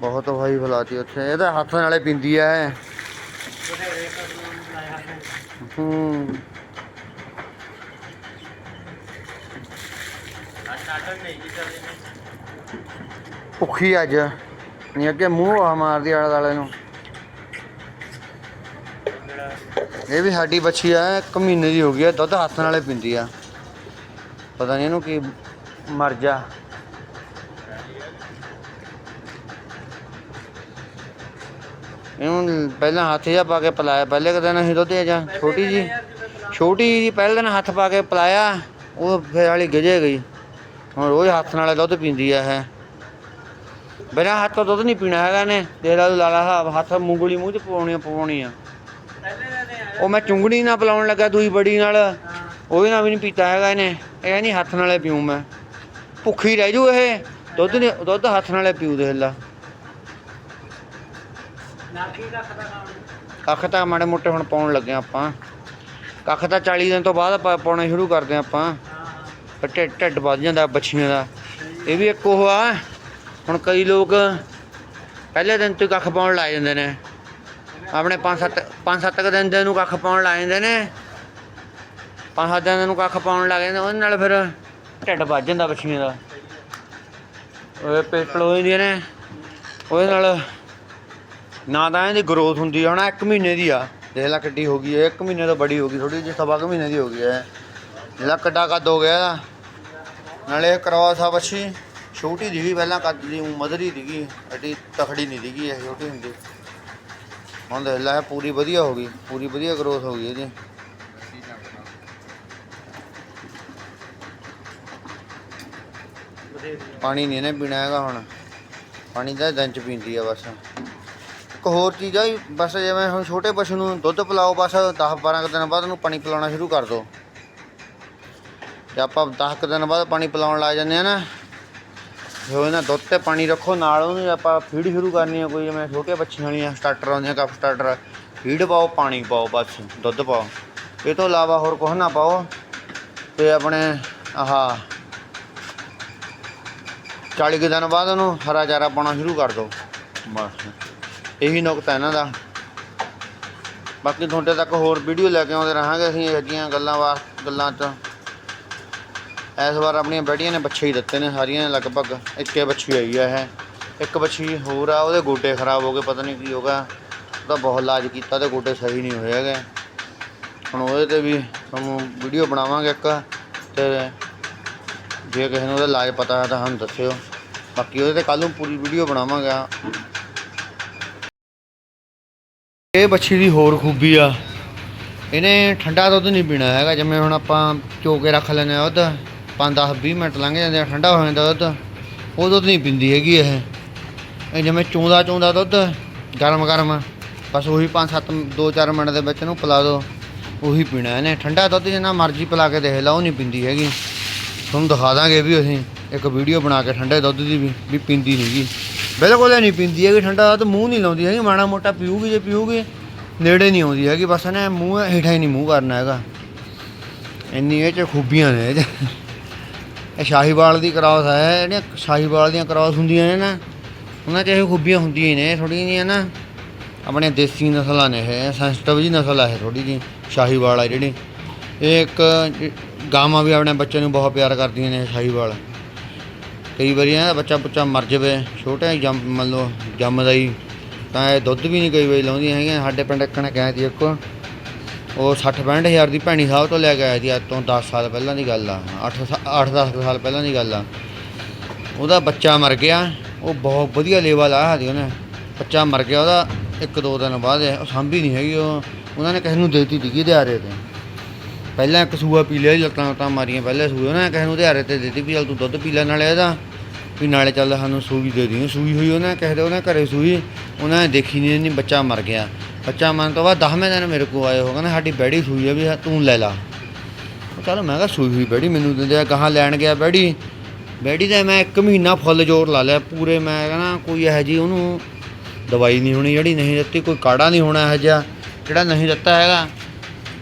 ਬਹੁਤ ਭਾਈ ਫਲਾਤੀ ਉੱਥੇ। ਇਹ ਤਾਂ ਹੱਥ ਨਾਲੇ ਪਿੰਦੀ ਐ। ਹੂੰ। ਭੁੱਖੀ ਅੱਜ। ਨਹੀਂ ਅੱਗੇ ਮੂੰਹ ਆ ਮਾਰਦੀ ਆਲੇ ਦਾਲੇ ਨੂੰ। ਇਹ ਵੀ ਸਾਡੀ ਬੱਚੀ ਆ ਇੱਕ ਮਹੀਨੇ ਦੀ ਹੋ ਗਈ ਆ ਦੁੱਧ ਹੱਥ ਨਾਲੇ ਪਿੰਦੀ ਆ। ਪਤਾ ਨਹੀਂ ਇਹਨੂੰ ਕੀ ਮਰ ਜਾ। ਇਹਨੂੰ ਪਹਿਲਾਂ ਹੱਥ ਜਿਹਾ ਪਾ ਕੇ ਪਿਲਾਇਆ। ਪਹਿਲੇ ਕ ਦਿਨ ਅਸੀਂ ਦੁੱਧ ਜਾਂ ਛੋਟੀ ਜੀ ਛੋਟੀ ਜੀ ਪਹਿਲੇ ਦਿਨ ਹੱਥ ਪਾ ਕੇ ਪਿਲਾਇਆ, ਉਹ ਫਿਰ ਵਾਲੀ ਗਿਜੇ ਗਈ। ਹੁਣ ਰੋਜ਼ ਹੱਥ ਨਾਲੇ ਦੁੱਧ ਪੀਂਦੀ ਆ ਇਹ। ਬਿਨਾਂ ਹੱਥ ਤੋਂ ਦੁੱਧ ਨਹੀਂ ਪੀਣਾ ਹੈਗਾ ਨੇ ਦੇਖ ਲਾ ਲਾਲਾ ਸਾਹਿਬ ਹੱਥ ਮੂੰਗਲੀ ਮੂੰਹ 'ਚ ਪਵਾਉਣੀ ਪਵਾਉਣੀ ਆ। ਉਹ ਮੈਂ ਚੁੰਗੜੀ ਨਾਲ ਪਿਲਾਉਣ ਲੱਗਾ ਦੂਈ ਬੜੀ ਨਾਲ। ਉਹਦੇ ਨਾਲ ਵੀ ਨਹੀਂ ਪੀਤਾ ਹੈਗਾ ਇਹਨੇ। ਇਹ ਨਹੀਂ ਹੱਥ ਨਾਲੇ ਪੀਉ ਮੈਂ। ਭੁੱਖੀ ਰਹਿ ਜੂ ਇਹ। ਦੁੱਧ ਨੀ- ਦੁੱਧ ਹੱਥ ਨਾਲੇ ਪੀਉ ਦੇਖ ਲਾ। ਕੱਖ ਤਾਂ ਮਾੜੇ ਮੋਟੇ ਹੁਣ ਪਾਉਣ ਲੱਗੇ ਆਪਾਂ। ਕੱਖ ਤਾਂ 40 ਦਿਨ ਤੋਂ ਬਾਅਦ ਪਾਉਣਾ ਸ਼ੁਰੂ ਕਰਦੇ ਆਪਾਂ। ਢਿੱਡ ਢਿੱਡ ਵੱਧ ਜਾਂਦਾ ਬੱਚੀਆਂ ਦਾ। ਇਹ ਵੀ ਇੱਕ ਉਹ ਆ ਹੁਣ ਕਈ ਲੋਕ ਪਹਿਲੇ ਦਿਨ ਤੋਂ ਕੱਖ ਪਾਉਣ ਲੱਗ ਜਾਂਦੇ ਨੇ। ਆਪਣੇ 5-7 5-7 ਕੁ ਦਿਨ ਦੇ ਨੂੰ ਕੱਖ ਪਾਉਣ ਲੱਗ ਜਾਂਦੇ ਨੇ। ਪੰਜ ਸੱਤ ਦਿਨ ਨੂੰ ਕੱਖ ਪਾਉਣ ਲੱਗ ਜਾਂਦੇ ਉਹਦੇ ਨਾਲ ਫਿਰ ਢਿੱਡ ਵੱਜ ਜਾਂਦਾ ਬੱਚੀਆਂ ਦਾ। ਉਹ ਪੇਟ ਲੋਏ ਦੀਆਂ ਨੇ। ਉਹਦੇ ਨਾਲ ਨਾ ਤਾਂ ਇਹਦੀ ਗਰੋਥ ਹੁੰਦੀ ਆ, ਹੁਣ ਇੱਕ ਮਹੀਨੇ ਦੀ ਆ। ਦੇਖ ਲੈ ਕਿੱਡੀ ਹੋ ਗਈ ਹੈ ਇੱਕ ਮਹੀਨੇ ਤੋਂ ਬੜੀ ਹੋ ਗਈ ਥੋੜੀ ਜਿਹੀ ਸਵਾ ਕੁ ਮਹੀਨੇ ਦੀ ਹੋ ਗਈ ਹੈ ਜਿਹੜਾ ਕੱਡਾ ਕੱਦ ਹੋ ਗਿਆ ਇਹਦਾ। ਨਾਲੇ ਇਹ ਕਰਵਾ ਸਾ ਬੱਚੀ ਛੋਟੀ ਦੀਗੀ ਪਹਿਲਾਂ ਕੱਦ ਦੀ ਊਂ ਮਧਰੀ ਦੀਗੀ ਐਡੀ ਤਖੜੀ ਨਹੀਂ ਦੀਗੀ ਇਹ, ਛੋਟੀ ਹੁੰਦੀ। ਹੁਣ ਦੇਖ ਲੈ ਇਹ ਪੂਰੀ ਵਧੀਆ ਹੋ ਗਈ, ਪੂਰੀ ਵਧੀਆ ਗਰੋਥ ਹੋ ਗਈ ਇਹਦੀ। ਪਾਣੀ ਨਹੀਂ ਇਹਨੇ ਪੀਣਾ ਹੈਗਾ ਹੁਣ। ਪਾਣੀ ਤਾਂ ਦਿਨ ਚ ਪੀਂਦੀ ਆ ਬਸ। ਇੱਕ ਹੋਰ ਚੀਜ਼ ਆ ਵੀ ਬਸ ਜਿਵੇਂ ਹੁਣ ਛੋਟੇ ਪਸ਼ੂ ਨੂੰ ਦੁੱਧ ਪਿਲਾਓ, ਬਸ 10 12 ਦਿਨ ਬਾਅਦ ਉਹਨੂੰ ਪਾਣੀ ਪਿਲਾਉਣਾ ਸ਼ੁਰੂ ਕਰ ਦਿਓ। ਜੇ ਆਪਾਂ 10 ਦਿਨ ਬਾਅਦ ਪਾਣੀ ਪਿਲਾਉਣ ਲੱਗ ਜਾਂਦੇ ਆ ਨਾ ਜੋ ਇਹਨਾਂ ਦੁੱਧ ਤੇ ਪਾਣੀ ਰੱਖੋ, ਨਾਲ ਉਹਨੂੰ ਆਪਾਂ ਫੀਡ ਸ਼ੁਰੂ ਕਰਨੀ ਆ, ਕੋਈ ਜਿਵੇਂ ਛੋਟੇ ਬੱਚਿਆਂ ਵਾਲੀਆਂ ਸਟਾਰਟਰ ਆਉਂਦੀਆਂ ਕੱਪ ਸਟਾਰਟਰ, ਫੀਡ ਪਾਓ, ਪਾਣੀ ਪਾਓ, ਬਸ, ਦੁੱਧ ਪਾਓ। ਇਹ ਤੋਂ ਇਲਾਵਾ ਹੋਰ ਕੁਝ ਨਾ ਪਾਓ, ਤੇ ਆਪਣੇ ਆਹ 40 ਕੁ ਦਿਨ ਬਾਅਦ ਉਹਨੂੰ ਹਰਾ ਚਾਰਾ ਪਾਉਣਾ ਸ਼ੁਰੂ ਕਰ ਦਿਓ। ਬਸ। ਇਹੀ ਨੁਕਤਾ ਇਹਨਾਂ ਦਾ। ਬਾਕੀ ਤੁਹਾਡੇ ਤੱਕ ਹੋਰ ਵੀਡੀਓ ਲੈ ਕੇ ਆਉਂਦੇ ਰਹਾਂਗੇ ਅਸੀਂ ਇਹੋ ਜਿਹੀਆਂ ਗੱਲਾਂ ਵਾ ਗੱਲਾਂ 'ਚ। ਇਸ ਵਾਰ ਆਪਣੀਆਂ ਬੈਟੀਆਂ ਨੇ, ਬੱਚੇ ਹੀ ਦਿੱਤੇ ਨੇ ਸਾਰੀਆਂ ਲਗਭਗ ਇੱਕੇ ਬੱਚੀ ਆਈ ਆ ਇਹ। ਇੱਕ ਬੱਚੀ ਹੋਰ ਆ, ਉਹਦੇ ਗੋਡੇ ਖਰਾਬ ਹੋ ਗਏ, ਪਤਾ ਨਹੀਂ ਕੀ ਹੋ ਗਿਆ। ਉਹਦਾ ਬਹੁਤ ਇਲਾਜ ਕੀਤਾ ਤੇ ਗੋਡੇ ਸਹੀ ਨਹੀਂ ਹੋਏ ਹੈਗੇ। ਹੁਣ ਉਹਦੇ ਤੇ ਵੀ ਤੁਹਾਨੂੰ ਵੀਡੀਓ ਬਣਾਵਾਂਗੇ ਇੱਕ ਤੇ ਜੇ ਕਿਸੇ ਨੂੰ ਉਹਦਾ ਇਲਾਜ ਪਤਾ ਹੈ ਤਾਂ ਸਾਨੂੰ ਦੱਸਿਓ। ਬਾਕੀ ਉਹਦੇ ਤੇ ਕੱਲ ਨੂੰ ਪੂਰੀ ਵੀਡੀਓ ਬਣਾਵਾਂਗਾ। ਇਹ ਬੱਛੀ ਦੀ ਹੋਰ ਖੂਬੀ ਆ। ਇਹਨੇ ਠੰਡਾ ਦੁੱਧ ਨਹੀਂ ਪੀਣਾ ਹੈਗਾ, ਜਿਵੇਂ ਹੁਣ ਆਪਾਂ ਚੋ ਕੇ ਰੱਖ ਲੈਂਦੇ ਆ ਦੁੱਧ 5 10 20 ਮਿੰਟ ਲੰਘ ਜਾਂਦੇ ਆ ਠੰਡਾ ਹੋ ਜਾਂਦਾ ਦੁੱਧ, ਉਹ ਦੁੱਧ ਨਹੀਂ ਪੀਂਦੀ ਹੈਗੀ ਇਹ। ਇਹ ਜਿਵੇਂ ਚੋਂਦਾ ਚੋਂਦਾ ਦੁੱਧ, ਗਰਮ ਗਰਮ, ਬਸ ਉਹੀ 5 7 2 4 ਮਿੰਟ ਦੇ ਵਿੱਚ ਇਹਨੂੰ ਪਿਲਾ ਦਿਓ, ਉਹੀ ਪੀਣਾ ਇਹਨੇ। ਠੰਡਾ ਦੁੱਧ ਜਿੰਨਾ ਮਰਜ਼ੀ ਪਿਲਾ ਕੇ ਦੇਖ ਲਾ, ਉਹ ਨਹੀਂ ਪੀਂਦੀ ਹੈਗੀ। ਤੁਹਾਨੂੰ ਦਿਖਾ ਦਾਂਗੇ ਵੀ ਅਸੀਂ ਇੱਕ ਵੀਡੀਓ ਬਣਾ ਕੇ ਠੰਡੇ ਦੁੱਧ ਦੀ ਵੀ ਵੀ ਪੀਂਦੀ ਨਹੀਂਗੀ ਬਿਲਕੁਲ ਇਹ ਨਹੀਂ ਪੀਂਦੀ ਹੈਗੀ, ਠੰਡਾ ਤਾਂ ਮੂੰਹ ਨਹੀਂ ਲਾਉਂਦੀ ਹੈਗੀ, ਮਾੜਾ ਮੋਟਾ ਪੀਊਗੀ, ਜੇ ਪੀਊਗੀ, ਨੇੜੇ ਨਹੀਂ ਆਉਂਦੀ ਹੈਗੀ, ਬਸ ਇਹਨੇ ਮੂੰਹ, ਹੇਠਾਂ ਹੀ ਨਹੀਂ ਮੂੰਹ ਕਰਨਾ ਹੈਗਾ। ਇੰਨੀ ਇਹ ਚ ਖੂਬੀਆਂ ਨੇ ਇਹ 'ਚ। ਇਹ ਸ਼ਾਹੀਵਾਲ ਦੀ ਕ੍ਰਾਸ ਹੈ, ਜਿਹੜੀਆਂ ਸ਼ਾਹੀਵਾਲ ਦੀਆਂ ਕ੍ਰਾਸ ਹੁੰਦੀਆਂ ਨੇ ਨਾ, ਉਹਨਾਂ 'ਚ ਇਹ ਖੂਬੀਆਂ ਹੁੰਦੀਆਂ ਹੀ ਨੇ ਥੋੜ੍ਹੀਆਂ ਜਿਹੀਆਂ ਨਾ ਆਪਣੇ ਦੇਸੀ ਨਸਲਾਂ ਨੇ ਇਹ ਸੈਂਸਿਟਿਵ ਜੀ ਨਸਲ ਹੈ ਥੋੜੀ ਜੀ ਸ਼ਾਹੀਵਾਲ ਆ ਜਿਹੜੀ। ਇਹ ਇੱਕ ਜ- ਗਾਵਾਂ ਵੀ ਆਪਣੇ ਬੱਚੇ ਨੂੰ ਬਹੁਤ ਪਿਆਰ ਕਰਦੀਆਂ ਨੇ ਸ਼ਾਹੀਵਾਲ। ਕਈ ਵਾਰੀ ਇਹਨਾਂ ਦਾ ਬੱਚਾ ਬੁੱਚਾ ਮਰ ਜਾਵੇ ਛੋਟਾ ਹੀ ਜੰਮ, ਮੰਨ ਲਓ ਜੰਮਦਾ ਹੀ, ਤਾਂ ਇਹ ਦੁੱਧ ਵੀ ਨਹੀਂ ਕਈ ਵਾਰੀ ਲਾਉਂਦੀਆਂ ਹੈਗੀਆਂ, ਸਾਡੇ ਪਿੰਡ ਇੱਕ ਨੇ ਕਹਿ ਦੀ ਇੱਕ, ਉਹ 60 65 ਹਜ਼ਾਰ ਦੀ ਭੈਣੀ ਸਾਹਿਬ ਤੋਂ ਲੈ ਕੇ ਆਇਆ ਸੀ, ਅੱਜ ਤੋਂ 10 ਸਾਲ ਪਹਿਲਾਂ ਦੀ ਗੱਲ ਆ 8 8 10 ਸਾਲ ਪਹਿਲਾਂ ਦੀ ਗੱਲ ਆ। ਉਹਦਾ ਬੱਚਾ ਮਰ ਗਿਆ, ਉਹ ਬਹੁਤ ਵਧੀਆ ਲੇਵਲ ਆ ਸੀ ਉਹਨੇ, ਬੱਚਾ ਮਰ ਗਿਆ, ਉਹਦਾ ਇੱਕ ਦੋ ਦਿਨ ਬਾਅਦ ਉਹ ਸਾਂਭੀ ਨਹੀਂ ਹੈਗੀ, ਉਹ, ਉਹਨਾਂ ਨੇ ਕਿਸੇ ਨੂੰ ਦੇਤੀ ਸੀਗੀ ਦਿਹਾੜੇ ਤੇ। ਪਹਿਲਾਂ ਇੱਕ ਸੂਆ ਪੀ ਲਿਆ ਸੀ, ਲੱਤਾਂ ਲੱਤਾਂ ਮਾਰੀਆਂ ਪਹਿਲੇ ਸੂਏ। ਉਹਨਾਂ ਨੇ ਕਿਸੇ ਨੂੰ ਦਿਹਾੜੇ ਤੇ ਦਿੱਤੀ ਵੀ ਚੱਲ ਤੂੰ ਦੁੱਧ ਪੀ ਲੈ ਨਾਲੇ ਇਹਦਾ। ਵੀ ਨਾਲੇ ਚੱਲ ਸਾਨੂੰ ਸੂਈ ਦੇ ਦੀ ਸੂਈ ਹੋਈ ਉਹਨਾਂ ਨੇ ਕਿਸੇ ਦੇ ਉਹਨਾਂ ਘਰੇ ਸੂਈ। ਉਹਨਾਂ ਨੇ ਦੇਖੀ ਨਹੀਂ ਨਹੀਂ ਬੱਚਾ ਮਰ ਗਿਆ। ਬੱਚਾ ਮਰਨ ਤੋਂ ਬਾਅਦ 10ਵੇਂ ਦਿਨ ਮੇਰੇ ਕੋਲ ਆਏ ਹੋ ਕਹਿੰਦਾ ਸਾਡੀ ਬੈੜੀ ਸੂਈ ਹੈ ਵੀ ਤੂੰ ਲੈ ਲਾ। ਉਹ ਚਲ ਮੈਂ ਕਿਹਾ ਸੂਈ ਹੋਈ ਬੈੜੀ ਮੈਨੂੰ ਦਿੰਦੇ ਆ ਗਾਹਾਂ ਲੈਣ ਗਿਆ ਬੈੜੀ। ਬੈੜੀ ਦਾ ਮੈਂ ਇੱਕ ਮਹੀਨਾ ਫੁੱਲ ਜ਼ੋਰ ਲਾ ਲਿਆ ਪੂਰੇ ਮੈਂ ਕਹਿੰਦਾ ਕੋਈ ਇਹੋ ਜੀ ਉਹਨੂੰ ਦਵਾਈ ਨਹੀਂ ਹੋਣੀ ਜਿਹੜੀ ਨਹੀਂ ਦਿੱਤੀ ਕੋਈ ਕਾੜਾ ਨਹੀਂ ਹੋਣਾ ਇਹੋ ਜਿਹਾ ਜਿਹੜਾ ਨਹੀਂ ਦਿੱਤਾ ਹੈਗਾ।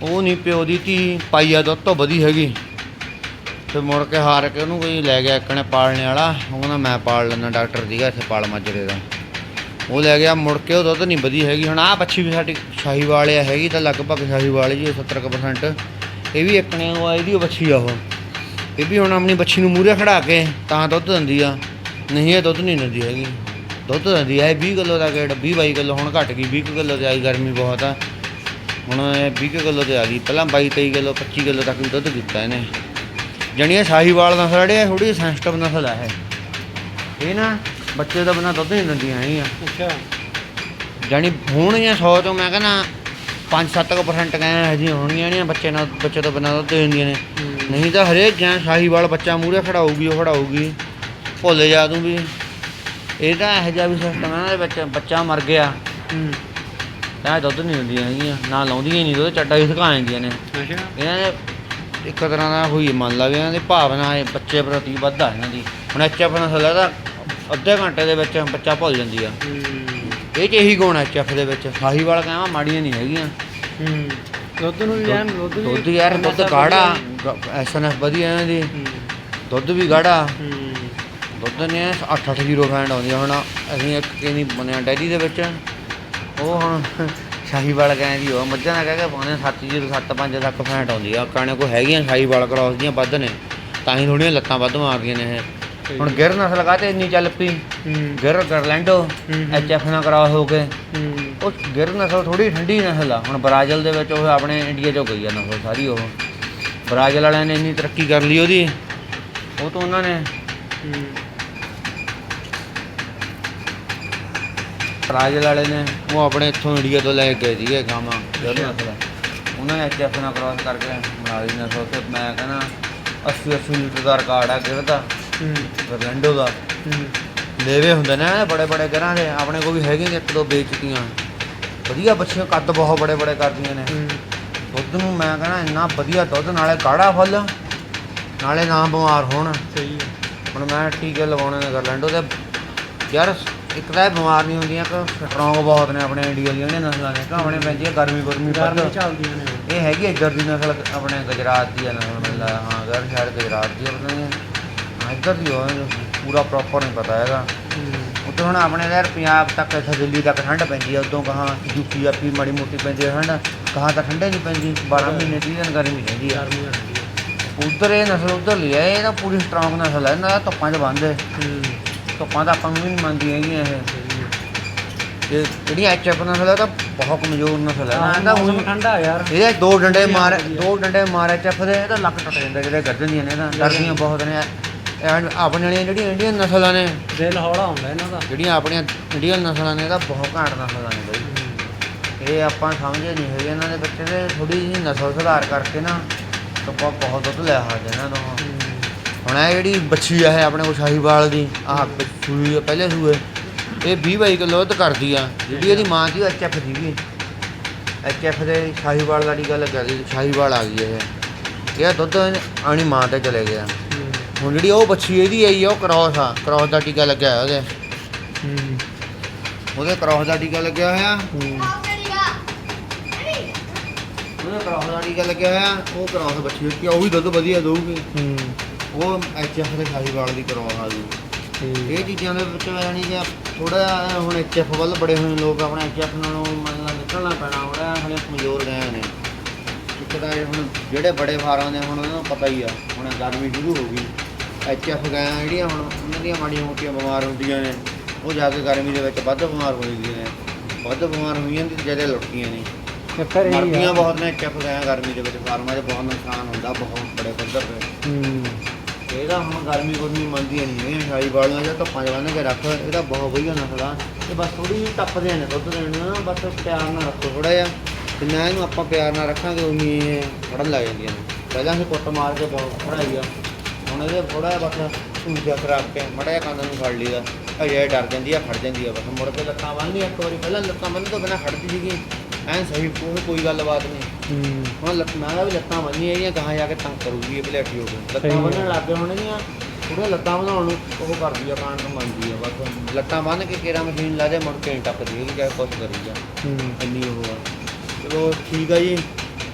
ਉਹ ਨਹੀਂ ਪਿਓ ਦੀ ਧੀ ਪਾਈਆ ਦੁੱਧ ਤੋਂ ਵਧੀ ਹੈਗੀ। ਫਿਰ ਮੁੜ ਕੇ ਹਾਰ ਕੇ ਉਹਨੂੰ ਕੋਈ ਲੈ ਗਿਆ ਇੱਕ ਨੇ ਪਾਲਣੇ ਵਾਲਾ ਉਹ ਕਹਿੰਦਾ ਮੈਂ ਪਾਲ ਲੈਣਾ ਡਾਕਟਰ ਦੀਗਾ ਇੱਥੇ ਪਾਲ ਮਾਜਰੇ ਦਾ। ਉਹ ਲੈ ਗਿਆ ਮੁੜ ਕੇ ਉਹ ਦੁੱਧ ਨਹੀਂ ਵਧੀ ਹੈਗੀ। ਹੁਣ ਆਹ ਬੱਚੀ ਵੀ ਸਾਡੀ ਸ਼ਾਹੀਵਾਲ ਆ ਹੈਗੀ ਤਾਂ ਲਗਭਗ ਸ਼ਾਹੀ ਵਾਲੀ ਜੀ 70% ਇਹ ਵੀ ਇੱਕ ਨੇ ਉਹ ਆ, ਇਹਦੀ ਉਹ ਬੱਚੀ ਆ ਉਹ। ਇਹ ਵੀ ਹੁਣ ਆਪਣੀ ਬੱਛੀ ਨੂੰ ਮੂਹਰੇ ਖੜਾ ਕੇ ਤਾਂ ਦੁੱਧ ਦਿੰਦੀ ਆ। ਨਹੀਂ ਇਹ ਦੁੱਧ ਨਹੀਂ ਦਿੰਦੀ ਹੈਗੀ। ਦੁੱਧ ਦਿੰਦੀ ਆ ਇਹ 20 ਕਿਲੋ ਦਾ ਗੇੜ 20 22 ਕਿਲੋ ਹੁਣ ਘਟ ਗਈ 20 ਕਿਲੋ ਤੇ ਆਈ ਗਰਮੀ ਬਹੁਤ ਆ। ਹੁਣ ਇਹ 20 ਕਿਲੋ ਤੇ ਆ ਗਈ। ਪਹਿਲਾਂ 22 23 ਕਿਲੋ 25 ਕਿਲੋ ਤੱਕ ਵੀ ਦੁੱਧ ਦਿੱਤਾ ਇਹਨੇ। ਜਣੀਆਂ ਸ਼ਾਹੀਵਾਲ ਨਸਲ ਜਿਹੜੇ ਥੋੜੀ ਸੈਂਸਿਟਿਵ ਨਸਲ ਆ ਇਹ। ਇਹ ਨਾ ਬੱਚੇ ਦਾ ਬਿਨਾਂ ਦੁੱਧ ਨਹੀਂ ਦਿੰਦੀਆਂ ਹੈਗੀਆਂ। ਅੱਛਾ। ਜਾਣੀ ਹੋਣਗੀਆਂ 100 ਤੋਂ ਮੈਂ ਕਹਿੰਦਾ 5-7% ਕਹਿੰਦੇ ਹਜੇ ਹੋਣਗੀਆਂ ਨੇ ਬੱਚੇ ਨਾਲ ਬੱਚੇ ਤੋਂ ਬਿਨਾਂ ਦੁੱਧ ਦਿੰਦੀਆਂ ਨੇ। ਨਹੀਂ ਤਾਂ ਹਰੇਕ ਜਾਂ ਸ਼ਾਹੀਵਾਲ ਬੱਚਾ ਮੂਹਰੇ ਖੜਾਊਗੀ ਉਹ ਖੜਾਊਗੀ। ਭੁੱਲ ਜਾ ਤੂੰ ਵੀ। ਇਹ ਤਾਂ ਇਹੋ ਜਿਹਾ ਵੀ ਸਿਸਟਮ ਹੈ ਨਾ ਵਿੱਚ ਬੱਚਾ ਮਰ ਗਿਆ। ਇਹ ਦੁੱਧ ਨਹੀਂ ਦਿੰਦੀਆਂ ਹੈਗੀਆਂ ਨਾ ਲਾਉਂਦੀਆਂ ਹੀ ਨਹੀਂ ਦੁੱਧ ਚੱਟਾ ਹੀ ਸੁਕਾ ਜਾਂਦੀਆਂ ਨੇ। ਅੱਛਾ। ਇਹਨਾਂ ਦੇ ਇੱਕ ਤਰ੍ਹਾਂ ਦਾ ਹੋਈ ਮੰਨ ਲਾ ਵੀ ਇਹਨਾਂ ਦੀ ਭਾਵਨਾ ਇਹ ਬੱਚੇ ਪ੍ਰਤੀ ਵੱਧਾ ਇਹਨਾਂ ਦੀ। ਹੁਣ ਐਚਐਫ ਨਸਲ ਹੈ ਤਾਂ ਅੱਧੇ ਘੰਟੇ ਦੇ ਵਿੱਚ ਬੱਚਾ ਭੁੱਲ ਜਾਂਦੀ ਆ। ਇਹ ਚ ਇਹੀ ਗੁਣ ਐਚਐਫ ਦੇ ਵਿੱਚ। ਸਾਹੀਵਾਲ ਕਹਿੰਦਾ ਮਾੜੀਆਂ ਨਹੀਂ ਹੈਗੀਆਂ। ਹੂੰ। ਦੁੱਧ ਨੂੰ ਵੀ ਐਨ ਦੁੱਧ ਵੀ ਦੁੱਧ ਯਾਰ ਦੁੱਧ ਗਾੜਾ ਐਸਐਨਐਫ ਵਧੀਆ ਇਹਨਾਂ ਦੀ। ਦੁੱਧ ਵੀ ਗਾੜਾ। ਦੁੱਧ ਨੇ 8-8 ਜ਼ੀਰੋ ਫੈਂਡ ਆਉਂਦੀ। ਹੁਣ। ਅਸੀਂ ਇੱਕ ਕਿੰਨੀ ਬਣਿਆ ਡੈਰੀ ਦੇ ਵਿੱਚ। ਉਹ ਹੁਣ ਸ਼ਾਹੀਵਾਲ ਕਹਿੰਦੀ ਉਹ ਮੱਝਾਂ ਦਾ ਕਹਿ ਕੇ ਪਾਉਂਦੇ 7-0-7-5 ਤੱਕ ਫੈਂਟ ਆਉਂਦੀ ਆ। ਕਾਣੇ ਕੋ ਹੈਗੀਆਂ ਸ਼ਾਹੀਵਾਲ ਕ੍ਰਾਸ ਦੀਆਂ ਵੱਧ ਨੇ ਤਾਂ ਹੀ ਥੋੜੀਆਂ ਲੱਤਾਂ ਵੱਧ ਮਾਰਦੀਆਂ ਨੇ ਇਹ। ਹੁਣ ਗਿਰ ਨਸਲ ਕਾਤੇ ਇੰਨੀ ਚੱਲ ਪਈ। ਗਿਰ ਗਰਲੈਂਡੋ ਹੂੰ। ਐਚਐਫ ਨਾਲ ਕ੍ਰਾਸ ਹੋ ਕੇ। ਉਹ ਗਿਰ ਨਸਲ ਥੋੜੀ ਠੰਡੀ ਨਸਲ ਆ ਹੁਣ ਬ੍ਰਾਜ਼ੀਲ ਦੇ ਵਿੱਚ ਉਹ ਆਪਣੇ ਇੰਡੀਆ ਚੋਂ ਗਈ ਆ ਨਸਲ ਸਾਰੀ ਉਹ। ਬ੍ਰਾਜ਼ੀਲ ਵਾਲਿਆਂ ਨੇ ਇੰਨੀ ਤਰੱਕੀ ਕਰ ਲਈ ਉਹਦੀ। ਉਹ ਤੋਂ ਉਹਨਾਂ ਨੇ ਹੂੰ ਬ੍ਰਾਜ਼ੀਲ ਵਾਲੇ ਨੇ ਉਹ ਆਪਣੇ ਇੱਥੋਂ ਇੰਡੀਆ ਤੋਂ ਲੈ ਕੇ ਗਏ ਸੀਗੇ ਗਾਵਾਂ ਗਿਰ ਨਸਲ ਉਹਨਾਂ ਨੇ ਐਚਐਫ ਨਾਲ ਕ੍ਰਾਸ ਕਰਕੇ ਬਣਾ ਲਈ ਨਸਲ ਤੇ ਮੈਂ ਕਹਿੰਦਾ 80 80 ਲੀਟਰ ਦਾ ਰਿਕਾਰਡ ਆ ਗਿਰ ਦਾ ਹੂੰ। ਗਰਲੈਂਡੋ ਦਾ। ਹੂੰ। ਲੇਵੇ ਹੁੰਦੇ ਨੇ ਬੜੇ ਬੜੇ ਘਰਾਂ ਦੇ ਆਪਣੇ ਕੋਲ ਵੀ ਹੈਗੇ ਨੇ ਇੱਕ ਦੋ ਵੇਚਤੀਆਂ ਵਧੀਆ ਬੱਚੀਆਂ ਕੱਦ ਬਹੁਤ ਬੜੇ ਬੜੇ ਕਰਦੀਆਂ ਨੇ। ਦੁੱਧ ਨੂੰ ਮੈਂ ਕਹਿੰਦਾ ਇੰਨਾ ਵਧੀਆ ਦੁੱਧ ਨਾਲੇ ਗਾੜਾ ਫੁੱਲ ਨਾਲੇ ਨਾ ਬਿਮਾਰ ਹੋਣ। ਸਹੀ ਹੈ। ਹੁਣ ਮੈਂ ਟੀਕੇ ਲਵਾਉਣੇ ਨੇ ਗਰਲੈਂਡੋ ਤੇ ਯਾਰ ਇੱਕ ਤਾਂ ਇਹ ਬਿਮਾਰ ਨਹੀਂ ਹੁੰਦੀਆਂ ਕਿ ਸਟਰੋਂਗ ਬਹੁਤ ਨੇ ਆਪਣੇ ਇੰਡੀਆ ਦੀਆਂ ਜਿਹੜੀਆਂ ਨਸਲਾਂ ਨੇ ਆਪਣੇ ਪੈਂਦੀ ਹੈ ਗਰਮੀ ਗੁਰਮੀ ਗਰਮੀ ਵੱਧ ਚੱਲਦੀਆਂ ਨੇ ਇਹ ਹੈਗੀ ਇੱਧਰ ਦੀ ਨਸਲ ਆਪਣੇ ਗੁਜਰਾਤ ਦੀ ਆ ਨਸਲ ਮੈਨੂੰ ਲੱਗਦਾ ਹਾਂ ਯਾਰ ਸ਼ਾਇਦ ਗੁਜਰਾਤ ਦੀ ਆ ਪਤਾ ਨਹੀਂ। ਹਾਂ ਇੱਧਰ ਦੀ ਹੋਵੇ ਪੂਰਾ ਪ੍ਰੋਪਰ ਨਹੀਂ ਪਤਾ ਹੈਗਾ। ਹੂੰ। ਉੱਥੇ ਹੁਣ ਆਪਣੇ ਯਾਰ ਪੰਜਾਬ ਤੱਕ ਇੱਥੇ ਦਿੱਲੀ ਤੱਕ ਠੰਡ ਪੈਂਦੀ ਆ ਉਦੋਂ ਕਹਾਂ ਯੂਪੀ ਆਪੀ ਮਾੜੀ ਮੋਟੀ ਪੈਂਦੀ ਹੈ ਠੰਡ ਕਹਾਂ ਤਾਂ ਠੰਡੇ ਨਹੀਂ ਪੈਂਦੀ 12 ਮਹੀਨੇ ਦੀ ਦਿਨ ਗਰਮੀ ਰਹਿੰਦੀ ਹੈ ਉਧਰ ਇਹ ਨਸਲ ਉਧਰ ਲਈ ਆ ਇਹ ਤਾਂ ਪੂਰੀ ਸਟਰੋਂਗ ਨਸਲ ਹੈ ਨਾ ਧੁੱਪਾਂ 'ਚ ਬੰਦੇ ਹੂੰ। ਧੁੱਪਾਂ ਤਾਂ ਆਪਾਂ ਨੂੰ ਵੀ ਨਹੀਂ ਮੰਨਦੀਆਂ ਹੈਗੀਆਂ ਇਹ। ਸਹੀ ਹੈ ਤੇ ਜਿਹੜੀ ਐਚਐਫ ਨਸਲ ਹੈ ਤਾਂ ਬਹੁਤ ਕਮਜ਼ੋਰ ਨਸਲ ਹੈ ਨਾ। ਇਹਦਾ ਮੌਸਮ ਠੰਡਾ ਯਾਰ। ਇਹਦੇ ਦੋ ਡੰਡੇ ਮਾਰ। ਦੋ ਡੰਡੇ ਮਾਰ ਐਚਐਫ ਦੇ ਇਹਦਾ ਲੱਕ ਟੁੱਟ ਜਾਂਦਾ ਜਿਹੜੇ ਗੱਜਦੀਆਂ ਨੇ ਤਾਂ ਡਰਦੀਆਂ ਬਹੁਤ ਨੇ। ਇਹ ਆਪਣੇ ਵਾਲੀਆਂ ਜਿਹੜੀਆਂ ਇੰਡੀਅਨ ਨਸਲਾਂ ਨੇ ਦਿਲ ਹੌਲਾ ਹੁੰਦਾ ਇਹਨਾਂ ਦਾ। ਜਿਹੜੀਆਂ ਆਪਣੀਆਂ ਇੰਡੀਅਨ ਨਸਲਾਂ ਨੇ ਇਹ ਤਾਂ ਬਹੁਤ ਘਾਟ ਨਸਲਾਂ ਨੇ ਬਈ। ਇਹ ਆਪਾਂ ਸਮਝੇ ਨਹੀਂ ਹੈਗੇ ਇਹਨਾਂ ਦੇ ਬੱਚੇ ਦੇ ਥੋੜੀ ਜਿਹੀ ਨਸਲ ਸੁਧਾਰ ਕਰਕੇ ਨਾ ਤਾਂ ਬਹੁਤ ਦੁੱਧ ਲੈ ਸਕਦੇ ਇਹਨਾਂ ਤੋਂ। ਹੁਣ ਇਹ ਜਿਹੜੀ ਬੱਚੀ ਆ ਇਹ ਆਪਣੇ ਕੋਲ ਸ਼ਾਹੀਵਾਲ ਦੀ ਆਹ ਸੂਈ ਆ ਪਹਿਲੇ ਸੂਏ। ਇਹ 20 22 ਕਿਲੋ ਦੁੱਧ ਕਰਦੀ ਆ। ਜਿਹੜੀ ਇਹਦੀ ਮਾਂ ਉਹ ਐਚਐਫ ਸੀਗੀ ਐਚਐਫ ਦੇ ਸ਼ਾਹੀਵਾਲ ਦਾ ਟੀਕਾ ਲੱਗਿਆ ਸੀ ਸ਼ਾਹੀਵਾਲ ਆ ਗਈ ਇਹ। ਇਹ ਦੁੱਧ ਆਣੀ ਮਾਂ ਤੇ ਚਲੇ ਗਿਆ। ਹੁਣ ਜਿਹੜੀ ਉਹ ਬੱਚੀ ਇਹਦੀ ਆਈ ਆ ਉਹ ਕ੍ਰਾਸ ਆ ਕ੍ਰਾਸ ਦਾ ਟੀਕਾ ਲੱਗਿਆ ਹੋਇਆ ਉਹਦੇ। ਹੂੰ। ਉਹਦੇ ਕ੍ਰਾਸ ਦਾ ਟੀਕਾ ਲੱਗਿਆ ਹੋਇਆ। ਉਹਦੇ ਕ੍ਰਾਸ ਦਾ ਟੀਕਾ ਲੱਗਿਆ ਹੋਇਆ ਉਹ ਕ੍ਰਾਸ ਬੱਚੀ ਦਿੱਤੀ ਉਹ ਵੀ ਦੁੱਧ ਵਧੀਆ ਦਊਗੀ। ਉਹ ਐਚਐਫ ਦੇ ਸ਼ਾਹੀਵਾਲ ਦੀ ਆ ਗਈ ਠੀਕ ਇਹ ਚੀਜ਼ਾਂ ਦੇ ਵਿੱਚ ਯਾਨੀ ਕਿ ਥੋੜਾ ਹੁਣ ਐਚਐਫ ਵੱਲ ਬੜੇ ਹੋਏ ਲੋਕ ਆਪਣੇ ਐਚਐਫ ਨਾਲੋਂ ਮੰਨ ਨਿਕਲਣਾ ਪੈਣਾ ਥੋੜਾ ਹਲੇ ਕਮਜ਼ੋਰ ਗਏ ਨੇ। ਇੱਕ ਤਾਂ ਇਹ ਹੁਣ ਜਿਹੜੇ ਬੜੇ ਫਾਰਮ ਨੇ ਹੁਣ ਉਹਨਾਂ ਨੂੰ ਪਤਾ ਹੀ ਆ ਹੁਣ ਗਰਮੀ ਸ਼ੁਰੂ ਹੋ ਗਈ। ਐਚਐਫ ਗਾਂ ਜਿਹੜੀਆਂ ਹੁਣ ਉਹਨਾਂ ਦੀਆਂ ਮਾੜੀਆਂ ਮੋਟੀਆਂ ਬਿਮਾਰ ਹੁੰਦੀਆਂ ਨੇ ਉਹ ਜਾ ਕੇ ਗਰਮੀ ਦੇ ਵਿੱਚ ਵੱਧ ਬਿਮਾਰ ਹੋ ਜਾਂਦੀਆਂ ਨੇ। ਵੱਧ ਬਿਮਾਰ ਹੋਈਆਂ ਤੇ ਜਿਹੜੇ ਲੁੱਟਦੀਆਂ ਨੇ। ਚੱਕਰ ਇਹ ਮਰਦੀਆਂ ਬਹੁਤ ਨੇ ਐਚਐਫ ਗਾਂ ਗਰਮੀ ਦੇ ਵਿੱਚ ਫਾਰਮਾਂ 'ਚ ਬਹੁਤ ਨੁਕਸਾਨ ਹੁੰਦਾ ਬਹੁਤ ਬੜੇ ਪੱਧਰ ਤੇ। ਹੂੰ। ਇਹਦਾ ਹੁਣ ਗਰਮੀ ਗੁਰਮੀ ਮੰਨਦੀਆਂ ਨਹੀਂ ਇਹ ਸ਼ਾਹੀ ਵਾਲੀਆਂ ਜਾਂ ਧੁੱਪਾਂ 'ਚ ਬੰਨ ਕੇ ਰੱਖ ਇਹਦਾ ਬਹੁਤ ਵਧੀਆ ਨਸਲ। ਆ ਇਹ ਬਸ ਥੋੜੀ ਜਿਹੀ ਟੱਪਦੇ ਨੇ ਦੁੱਧ ਦੇਣ ਨੂੰ ਨਾ ਬਸ ਪਿਆਰ ਨਾਲ ਰੱਖੋ ਥੋੜਾ ਜਿਹਾ। ਜਿੰਨਾ ਇਹਨੂੰ ਆਪਾਂ ਪਿਆਰ ਨਾਲ ਰੱਖਾਂਗੇ ਉਨੀ ਇਹ ਫੜਨ ਲੱਗ ਜਾਂਦੀਆਂ ਨੇ। ਪਹਿਲਾਂ ਅਸੀਂ ਕੁੱਟ ਮਾਰ ਕੇ ਬਹੁਤ ਫੜਾਈ ਆ। ਹੁਣ ਇਹਦੇ ਥੋੜਾ ਜਿਹਾ ਬਸ ਊਰਜਾ ਖਰਾਬ ਕੇ ਮੜਾ ਜਿਹਾ ਕੰਨ ਨੂੰ ਫੜ ਲਈਦਾ। ਅਜੇ ਡਰ ਜਾਂਦੀ ਆ, ਫੜ ਜਾਂਦੀ ਆ, ਬਸ ਮੁੜ ਕੇ ਲੱਤਾਂ ਬੰਨ੍ਹਦੀ ਇੱਕ ਵਾਰੀ, ਪਹਿਲਾਂ ਲੱਤਾਂ ਬੰਨ੍ਹ ਤੋਂ ਬਿਨਾਂ ਖੜਦੀ ਸੀਗੀ। ਐਨ ਸਹੀ ਕੋਈ ਕੋਈ ਗੱਲਬਾਤ ਨਹੀਂ। ਹੂੰ। ਹੁਣ ਲੱਤ ਮੈਂ ਕਿਹਾ ਵੀ ਲੱਤਾਂ ਬੰਨੀਆਂ ਇਹਦੀਆਂ ਗਾਹਾਂ ਜਾ ਕੇ ਤੰਗ ਕਰੂਗੀ ਇਹ ਭਲੇਠੀ ਹੋ ਗਈ ਲੱਤਾਂ। ਬੰਨਣ ਲੱਗ ਗਏ ਹੁਣ ਇਹਦੀਆਂ ਥੋੜ੍ਹੀਆਂ ਲੱਤਾਂ ਬਣਾਉਣ ਨੂੰ ਉਹ ਕਰਦੀ ਆ ਕਾਣ ਨੂੰ ਮੰਨਦੀ ਆ ਬਸ। ਲੱਤਾਂ ਬੰਨ ਕੇ ਕੇਰਾ ਮਸ਼ੀਨ ਲਾ ਦੇ ਮੁੜ ਕੇ ਨਹੀਂ ਟੱਪਦੀ ਹੈਗੀ ਚਾਹੇ ਕੁਛ ਕਰੀ ਜਾ। ਹੂੰ। ਇੰਨੀ ਉਹ ਆ। ਚਲੋ ਠੀਕ ਆ ਜੀ।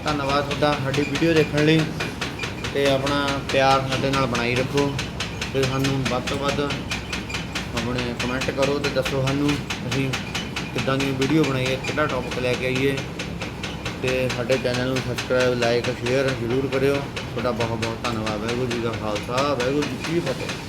ਧੰਨਵਾਦ ਤੁਹਾਡਾ ਸਾਡੀ ਵੀਡੀਓ ਦੇਖਣ ਲਈ। ਤੇ ਆਪਣਾ ਪਿਆਰ ਸਾਡੇ ਨਾਲ ਬਣਾਈ ਰੱਖੋ। ਤੇ ਸਾਨੂੰ ਵੱਧ ਤੋਂ ਵੱਧ ਆਪਣੇ ਕਮੈਂਟ ਕਰੋ ਤੇ ਦੱਸੋ ਸਾਨੂੰ ਅਸੀਂ ਕਿੱਦਾਂ ਦੀ ਵੀਡੀਓ ਬਣਾਈਏ ਕਿਹੜਾ ਟੌਪਿਕ ਲੈ ਕੇ ਆਈਏ ਤੇ ਸਾਡੇ ਚੈਨਲ ਨੂੰ ਸਬਸਕ੍ਰਾਈਬ ਲਾਈਕ ਸ਼ੇਅਰ ਜ਼ਰੂਰ ਕਰਿਓ। ਤੁਹਾਡਾ ਬਹੁਤ ਬਹੁਤ ਧੰਨਵਾਦ, ਵਾਹਿਗੁਰੂ ਜੀ ਦਾ ਖਾਲਸਾ, ਵਾਹਿਗੁਰੂ ਜੀ ਕੀ ਫਤਿਹ।